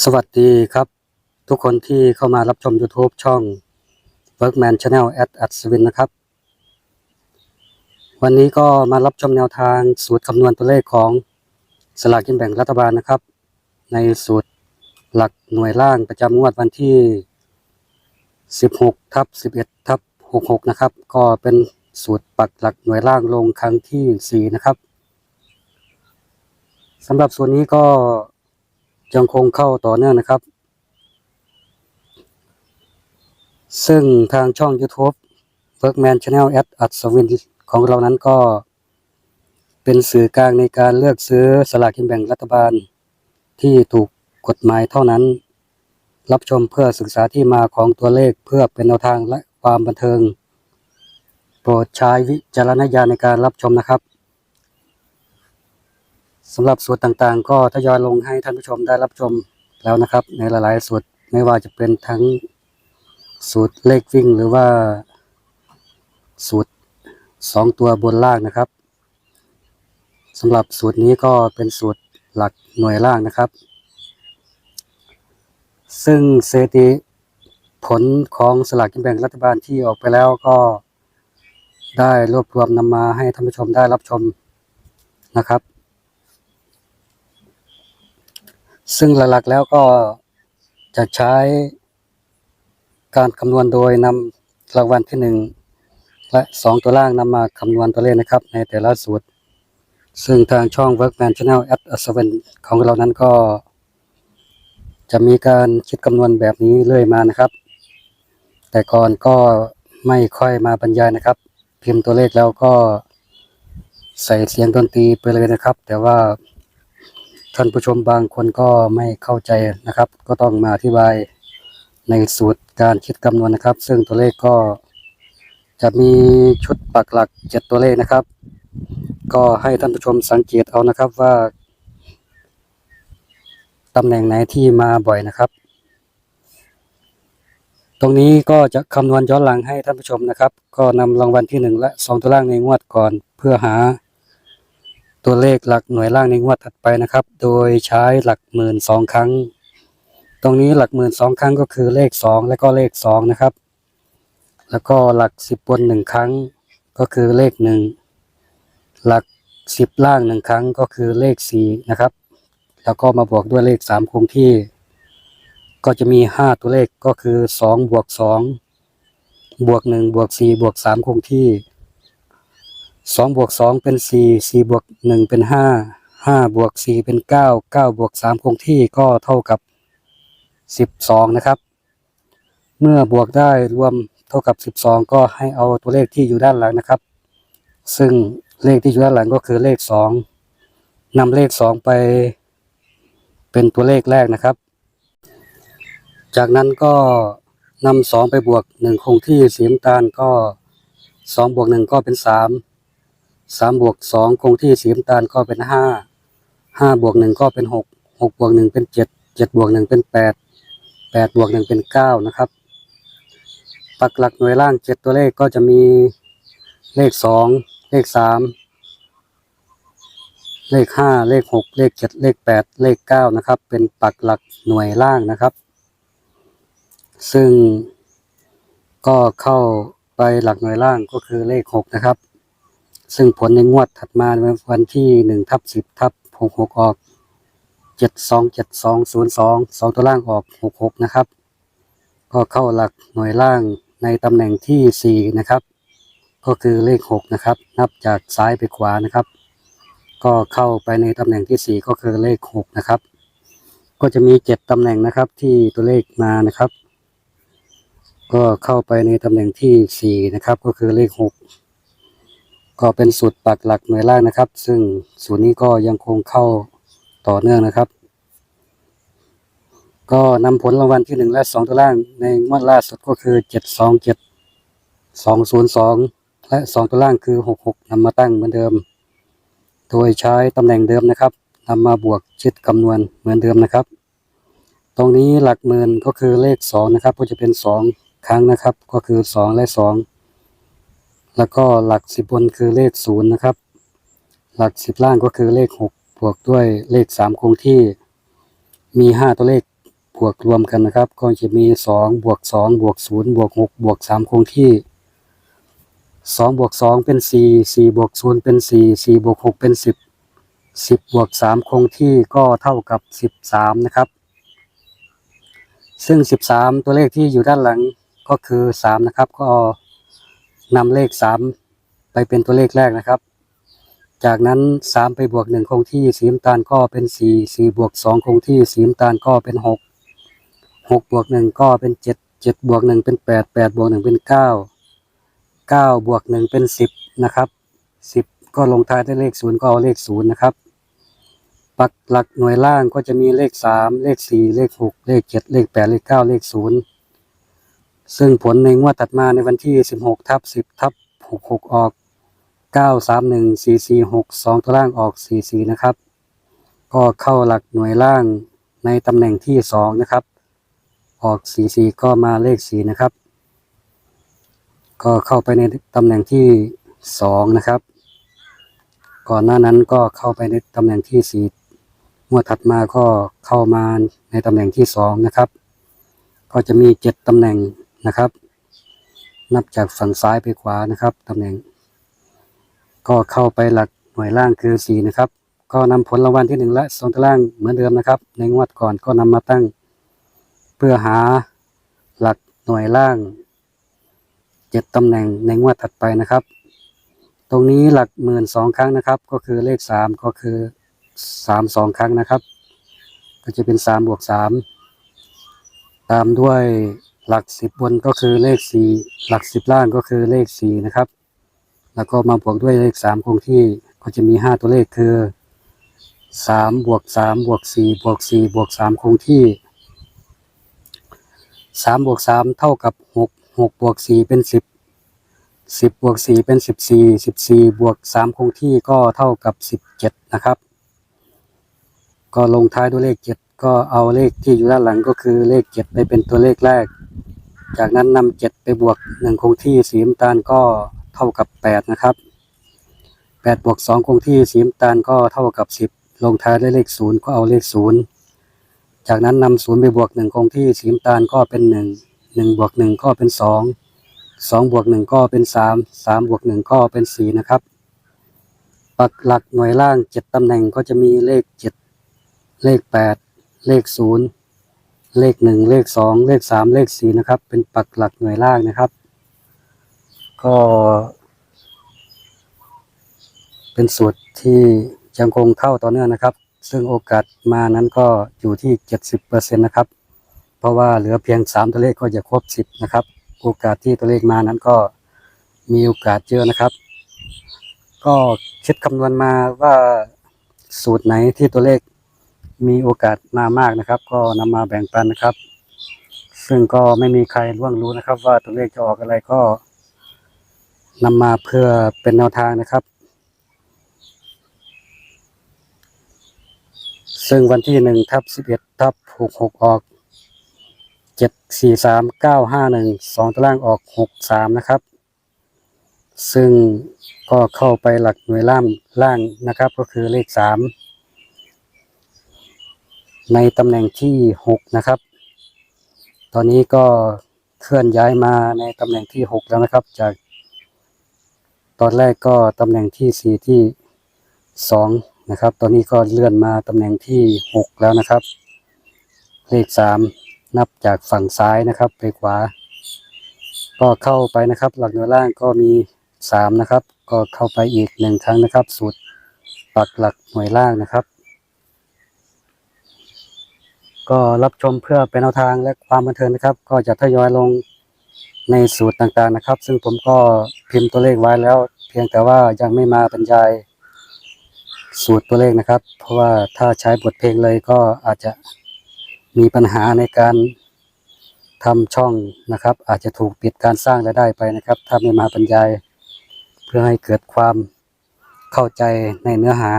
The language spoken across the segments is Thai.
สวัสดีครับ ทุกคนที่เข้ามารับชม YouTube ช่อง Workman Channel at a d s w i n นะครับ วันนี้ก็มารับชมแนวทางสูตรคำนวณตัวเลขของสลากกินแบ่งรัฐบาลนะครับ ในสูตรหลักหน่วยล่างประจำงวดวันที่ 16ทับ11ทับ66 นะครับ ก็เป็นสูตรปักหลักหน่วยล่างลงครั้งทีสี่4 นะครับสำหรับส่วนนี้ก็ ยังคงเข้าต่อเนื่องนะครับ ซึ่งทางช่อง YouTube Workman Channel at a d s w i n ของเรานั้นก็เป็นสื่อกลางในการเลือกซื้อสลากกินแบ่งรัฐบาล ที่ถูกกฎหมายเท่านั้น รับชมเพื่อศึกษาที่มาของตัวเลขเพื่อเป็นแนวทางและความบันเทิง โปรดใช้วิจารณญาณในการรับชมนะครับ สำหรับสูตรต่างๆ ก็ทยอยลงให้ท่านผู้ชมได้รับชมแล้วนะครับ ในหลายๆสูตรไม่ว่าจะเป็นทั้งสูตรเลขวิ่งหรือว่าสูตรสองตัวบนล่างนะครับสำหรับสูตรนี้ก็เป็นสูตรหลักหน่วยล่างนะครับ ซึ่งสถิติผลของสลากกินแบ่งรัฐบาลที่ออกไปแล้วก็ได้รวบรวมนำมาให้ท่านผู้ชมได้รับชมนะครับ ซึ่งหลักๆแล้วก็จะใช้การคำนวณโดยนำรางวัลที่หนึ่งและสองตัวล่างนำมาคำนวณตัวเลขนะครับ ในแต่ละสูตร ซึ่งทางช่อง Workman Channel at a s e v e n ของเรานั้นก็ จะมีการคิดคำนวณแบบนี้เรื่อยมานะครับ แต่ก่อนก็ไม่ค่อยมาบรรยายนะครับ พิมพ์ตัวเลขแล้วก็ใส่เสียงดนตรีไปเลยนะครับ แต่ว่า ท่านผู้ชมบางคนก็ไม่เข้าใจนะครับ ก็ต้องมาอธิบายในสูตรการคิดคำนวณนะครับ ซึ่งตัวเลขก็จะมีชุดปักหลักเจ็ดตัวเลขนะครับ ก็ให้ท่านผู้ชมสังเกตเอานะครับว่าตำแหน่งไหนที่มาบ่อยนะครับ ตรงนี้ก็จะคำนวณย้อนหลังให้ท่านผู้ชมนะครับ ก็นำรางวัลที่หนึ่งและสองตัวล่างในงวดก่อนเพื่อหา ตัวเลขหลักหน่วยล่างในงวดถัดไปนะครับ โดยใช้หลักหมื่นสองครั้ง ตรงนี้หลักหมื่นสองครั้งก็คือเลขสองและก็เลขสองนะครับ แล้วก็หลักสิบบนหนึ่งครั้งก็คือเลขหนึ่งหลักสิบล่างหนึ่งครั้งก็คือเลขสี่นะครับ แล้วก็มาบวกด้วยเลขสามคงที่ ก็จะมีห้าตัวเลขก็คือสองบวกสองบวกหนึ่งบวกสี่บวกสามคงที่ สองบวกสองเป็นสี่สี่บวกหนึ่งเป็นห้าห้าบวกสี่เป็นเก้าเก้าบวกสามคงที่ก็เท่ากับสิบสองนะครับ เมื่อบวกได้รวมเท่ากับสิบสองก็ให้เอาตัวเลขที่อยู่ด้านหลังนะครับ ซึ่งเลขที่อยู่ด้านหลังก็คือเลขสองนำเลขสองไป เป็นตัวเลขแรกนะครับ จากนั้นก็นำสองไปบวกหนึ่งคงที่สีน้ำตาลก็สองบวกหนึ่งก็เป็นสาม สามบวกสองคงที่สีน้ำตาลก็เป็นห้าห้าบวกหนึ่งก็เป็นหกหกบวกหนึ่งเป็นเจ็ดเจ็ดบวกหนึ่งเป็นแปดแปดบวกหนึ่งเป็นเก้านะครับ ปักหลักหน่วยล่างเจ็ดตัวเลขก็จะมีเลขสองเลขสามเลขห้าเลขหกเลขเจ็ดเลขแปดเลขเก้านะครับ เป็นปักหลักหน่วยล่างนะครับ ซึ่งก็เข้าไปหลักหน่วยล่างก็คือเลขหกนะครับ ซึ่งผลในงวดถัดมาวันที่หนึ่งทับสิบทับหกหกออกเจ็ดสองเจ็ดสองศูนย์สองสองตัวล่างออกหกหกนะครับ ก็เข้าหลักหน่วยล่างในตำแหน่งที่สี่นะครับ ก็คือเลขหกนะครับ นับจากซ้ายไปขวานะครับ ก็เข้าไปในตำแหน่งที่สี่ก็คือเลขหกนะครับ ก็จะมีเจ็ดตำแหน่งนะครับที่ตัวเลขมานะครับ ก็เข้าไปในตำแหน่งที่สี่นะครับ ก็คือเลขหก ก็เป็นสูตรปักหลักหน่วยล่างนะครับ ซึ่งสูตรนี้ก็ยังคงเข้าต่อเนื่องนะครับ ก็นำผลรางวัลที่หนึ่งและสองตัวล่างในงวดล่าสุดก็คือเจ็ดสองเจ็ดสองศูนย์สองและสองตัวล่างคือหกหกนำมาตั้งเหมือนเดิม โดยใช้ตำแหน่งเดิมนะครับนำมาบวกชิดคำนวณเหมือนเดิมนะครับ ตรงนี้หลักหมื่นก็คือเลขสองนะครับ ก็จะเป็นสองครั้งนะครับ ก็คือสองและสอง แล้วก็หลักสิบบนคือเลขศูนย์นะครับ หลักสิบล่างก็คือเลขหกบวกด้วยเลขสามคงที่ มีห้าตัวเลขบวกรวมกันนะครับ ก็จะมีสองบวกสองบวกศูนย์บวกหกบวกสามคงที่สองบวกสองเป็นสี่สี่บวกศูนย์เป็นสี่สี่บวกหกเป็นสิบสิบบวกสามคงที่ก็เท่ากับสิบสามนะครับ ซึ่งสิบสามตัวเลขที่อยู่ด้านหลังก็คือสามนะครับ ก็ นำเลขสามไปเป็นตัวเลขแรกนะครับ จากนั้นสามไปบวกหนึ่งคงที่สีน้ำตาลก็เป็นสี่สี่บวกสองคงที่สีน้ำตาลก็เป็นหกหกบวกหนึ่งก็เป็นเจ็ดเจ็ดบวกหนึ่งเป็นแปดแปดบวกหนึ่งเป็นเก้าเก้าบวกหนึ่งเป็นสิบนะครับสิบก็ลงท้ายด้วยเลขศูนย์ก็เอาเลขศูนย์นะครับปักหลักหน่วยล่างก็จะมีเลขสามเลขสี่เลขหกเลขเจ็ดเลขแปดเลขเก้าเลขศูนย์ ซึ่งผลในงวดถัดมาในวันที่สิบหกทับสิบทับหกหกออกเก้าสามหนึ่งสี่สี่หกสองตัวล่างออกสี่สี่นะครับ ก็เข้าหลักหน่วยล่างในตำแหน่งที่สองนะครับ ออกสี่สี่ก็มาเลขสี่นะครับ ก็เข้าไปในตำแหน่งที่สองนะครับ ก่อนหน้านั้นก็เข้าไปในตำแหน่งที่สี่งวดถัดมาก็เข้ามาในตำแหน่งที่สองนะครับ ก็จะมีเจ็ดตำแหน่ง นะครับ นับจากฝั่งซ้ายไปขวานะครับตำแหน่ง ก็เข้าไปหลักหน่วยล่างคือสี่นะครับ ก็นำผลรางวัลที่หนึ่งและสองตัวล่างเหมือนเดิมนะครับ ในงวดก่อนก็นำมาตั้ง เพื่อหาหลักหน่วยล่างเจ็ดตำแหน่งในงวดถัดไปนะครับ ตรงนี้หลักหมื่นสองครั้งนะครับ ก็คือเลขสามก็คือสามสองครั้งนะครับ ก็จะเป็นสามบวกสามตามด้วย หลักสิบบนก็คือเลขสี่หลักสิบล่างก็คือเลขสี่นะครับ แล้วก็มาบวกด้วยเลขสามคงที่ก็จะมีห้าตัวเลขคือสามบวกสามบวกสี่บวกสี่บวกสามคงที่สามบวกสามเท่ากับหกหกบวกสี่เป็นสิบสิบบวกสี่เป็นสิบสี่สิบสี่บวกสามคงที่ก็เท่ากับสิบเจ็ดนะครับ ก็ลงท้ายด้วยเลขเจ็ดก็เอาเลขที่อยู่ด้านหลังก็คือเลขเจ็ดไปเป็นตัวเลขแรก จากนั้นนำเจ็ดไปบวกหนึ่งคงที่สีน้ำตาลก็เท่ากับแปดนะครับแปดบวกสองคงที่สีน้ำตาลก็เท่ากับสิบลงท้ายด้วยเลขศูนย์ก็เอาเลขศูนย์จากนั้นนำศูนย์ไปบวกหนึ่งคงที่สีน้ำตาลก็เป็นหนึ่งหนึ่งบวกหนึ่งก็เป็นสองสองบวกหนึ่งก็เป็นสามสามบวกหนึ่งก็เป็นสี่นะครับ ปักหลักหน่วยล่างเจ็ดตำแหน่งก็จะมีเลขเจ็ดเลขแปดเลขศูนย์ เลขหนึ่งเลขสองเลขสามเลขสี่นะครับ เป็นปักหลักหน่วยล่างนะครับ ก็ เป็นสูตรที่ยังคงเข้าต่อเนื่องนะครับ ซึ่งโอกาสมานั้นก็อยู่ที่เจ็ดสิบเปอร์เซ็นต์นะครับ เพราะว่าเหลือเพียงสามตัวเลขก็จะครบสิบนะครับ โอกาสที่ตัวเลขมานั้นก็มีโอกาสเยอะนะครับ ก็คิดคำนวณมาว่าสูตรไหนที่ตัวเลข มีโอกาสมามากนะครับ ก็นำมาแบ่งปันนะครับ ซึ่งก็ไม่มีใครล่วงรู้นะครับ ว่าตัวเลขจะออกอะไรก็นำมาเพื่อเป็นแนวทางนะครับ ซึ่งวันที่หนึ่งทับสิบเอ็ดทับหกหกออกเจ็ดสี่สามเก้าห้าหนึ่งสองตารางออกหกสามนะครับ ซึ่งก็เข้าไปหลักหน่วยล่างล่างนะครับ ก็คือเลขสาม ในตำแหน่งที่หกนะครับ ตอนนี้ก็เคลื่อนย้ายมาในตำแหน่งที่หกแล้วนะครับ จากตอนแรกก็ตำแหน่งที่สี่ที่สองนะครับ ตอนนี้ก็เลื่อนมาตำแหน่งที่หกแล้วนะครับ เลขสามนับจากฝั่งซ้ายนะครับ ไปขวา ก็เข้าไปนะครับ หลักหน่วยล่างก็มีสามนะครับ ก็เข้าไปอีกหนึ่งครั้งนะครับ สูตรปักหลักหน่วยล่างนะครับ ก็รับชมเพื่อเป็นแนวทางและความบันเทิงนะครับ ก็จะทยอยลงในสูตรต่างๆนะครับ ซึ่งผมก็พิมพ์ตัวเลขไว้แล้ว เพียงแต่ว่ายังไม่มาบรรยายสูตรตัวเลขนะครับ เพราะว่าถ้าใช้บทเพลงเลยก็อาจจะมีปัญหาในการทำช่องนะครับ อาจจะถูกปิดการสร้างรายได้ไปนะครับ ถ้าไม่มาบรรยาย เพื่อให้เกิดความเข้าใจในเนื้อหา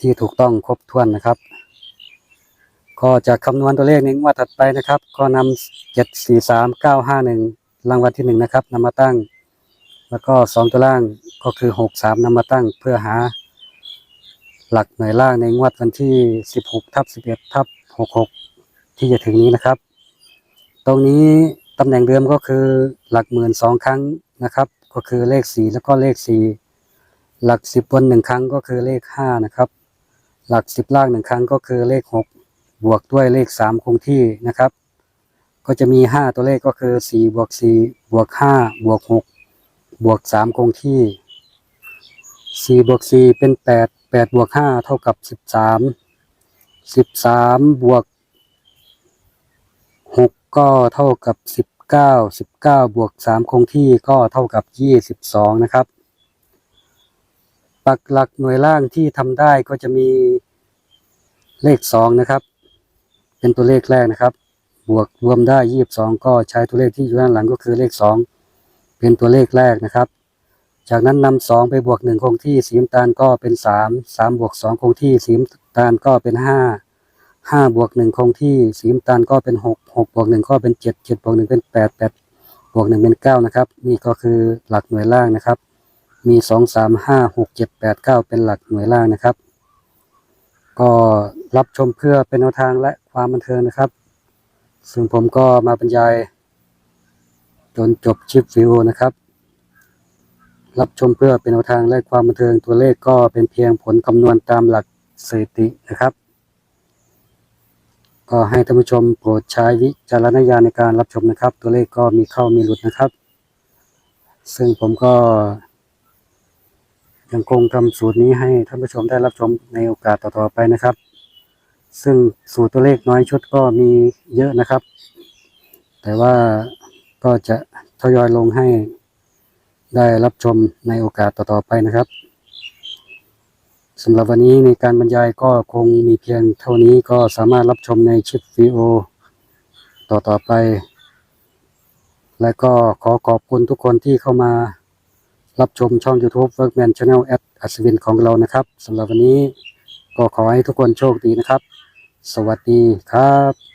ที่ถูกต้องครบถ้วนนะครับ ก็จะคำนวณตัวเลขในงวดถัดไปนะครับ ก็นำเจ็ดสี่สามเก้าห้าหนึ่งรางวัลที่หนึ่งนะครับนำมาตั้ง แล้วก็สองตัวล่างก็คือหกสามนำมาตั้งเพื่อหา หลักหน่วยล่างในงวดวันที่สิบหกทับสิบเอ็ดทับหกหกที่จะถึงนี้นะครับ ตรงนี้ตำแหน่งเดิมก็คือหลักหมื่นสองครั้งนะครับ ก็คือเลขสี่แล้วก็เลขสี่หลักสิบบนหนึ่งครั้งก็คือเลขห้านะครับ หลักสิบล่างหนึ่งครั้งก็คือเลขหก บวกด้วยเลขสามคงที่นะครับ ก็จะมีห้าตัวเลขก็คือสี่บวกสี่บวกห้าบวกหกบวกสามคงที่สี่บวกสี่เป็นแปดแปดบวกห้าเท่ากับสิบสามสิบสามบวกหกก็เท่ากับสิบเก้าสิบเก้าบวกสามคงที่ก็เท่ากับยี่สิบสองนะครับ ปักหลักหน่วยล่างที่ทำได้ก็จะมีเลขสองนะครับ เป็นตัวเลขแรกนะครับ บวกรวมได้ยี่สิบสองก็ใช้ตัวเลขที่อยู่ด้านหลังก็คือเลขสองเป็นตัวเลขแรกนะครับ จากนั้นนำสองไปบวกหนึ่งคงที่สีน้ำตาลก็เป็นสามสามบวกสองคงที่สีน้ำตาลก็เป็นห้าห้าบวกหนึ่งคงที่สีน้ำตาลก็เป็นหกหกบวกหนึ่งก็เป็นเจ็ดเจ็ดบวกหนึ่งเป็นแปดแปดบวกหนึ่งเป็นเก้านะครับ นี่ก็คือหลักหน่วยล่างนะครับ มีสองสามห้าหกเจ็ดแปดเก้าเป็นหลักหน่วยล่างนะครับ ก็รับชมเพื่อเป็นแนวทางและ ความบันเทิงนะครับ ซึ่งผมก็มาบรรยาย จนจบคลิปวิวนะครับ รับชมเพื่อเป็นแนวทางและความบันเทิงตัวเลขก็เป็นเพียงผลคำนวณตามหลักสถิตินะครับ ก็ให้ท่านผู้ชมโปรดใช้วิจารณญาณในการรับชมนะครับ ตัวเลขก็มีเข้ามีหลุดนะครับ ซึ่งผมก็ยังคงทำสูตรนี้ให้ท่านผู้ชมได้รับชมในโอกาสต่อๆไปนะครับ ซึ่งสูตรตัวเลขน้อยชุดก็มีเยอะนะครับ แต่ว่าก็จะทยอยลงให้ได้รับชมในโอกาสต่อๆไปนะครับสำหรับวันนี้ในการบรรยายก็คงมีเพียงเท่านี้ก็สามารถรับชมในชิปวิดีโอต่อๆไป และก็ขอขอบคุณทุกคนที่เข้ามารับชมช่อง YouTube Workman Channel แอดอัศวินของเรานะครับสำหรับวันนี้ก็ขอให้ทุกคนโชคดีนะครับ สวัสดีครับ